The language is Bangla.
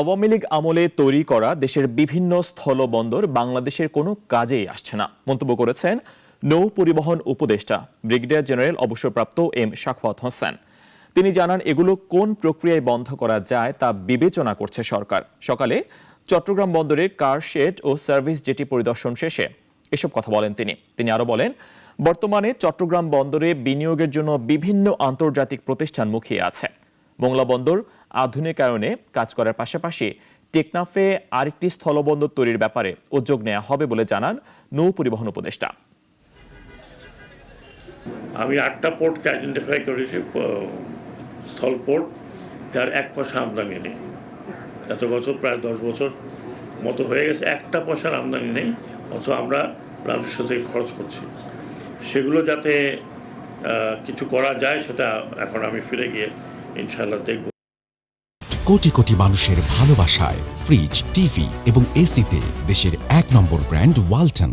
আওয়ামী লীগ আমলে তৈরি করা দেশের বিভিন্ন স্থলবন্দর বাংলাদেশের কোনো কাজেই আসছে না। মন্তব্য করেছেন নৌ পরিবহন উপদেষ্টা, ব্রিগেডিয়ার জেনারেল অবসরপ্রাপ্ত এম শাকওয়াত হোসেন। তিনি জানান, এগুলো কোন প্রক্রিয়ায় বন্ধ করা যায় তা বিবেচনা করছে সরকার। সকালে চট্টগ্রাম বন্দরে কার শেড ও সার্ভিস জেটি পরিদর্শন শেষে এসব কথা বলেন তিনি। তিনি আরও বলেন, বর্তমানে চট্টগ্রাম বন্দরে বিনিয়োগের জন্য বিভিন্ন আন্তর্জাতিক প্রতিষ্ঠান মুখিয়ে আছে। মোংলা বন্দর আধুনিকায়নে কাজ করার পাশাপাশি টেকনাফে আরেকটি স্থলবন্দর তৈরির ব্যাপারে উদ্যোগ নেওয়া হবে বলে জানান নৌ পরিবহন উপদেষ্টা। আমি আটটা পোর্টকে আইডেন্টিফাই করেছি স্থল পোর্ট যার এক পয়সা আমদানি নেই। এত বছর প্রায় দশ বছর মতো হয়ে গেছে, একটা পয়সার আমদানি নেই, অথচ আমরা রাজস্ব থেকে খরচ করছি। সেগুলো যাতে কিছু করা যায়, সেটা এখন আমি ফিরে গিয়ে ইনশাল্লাহ দেখব। কোটি কোটি মানুষের ভালোবাসায় ফ্রিজ টিভি এবং এসিতে দেশের এক নম্বর ব্র্যান্ড ওয়ালটন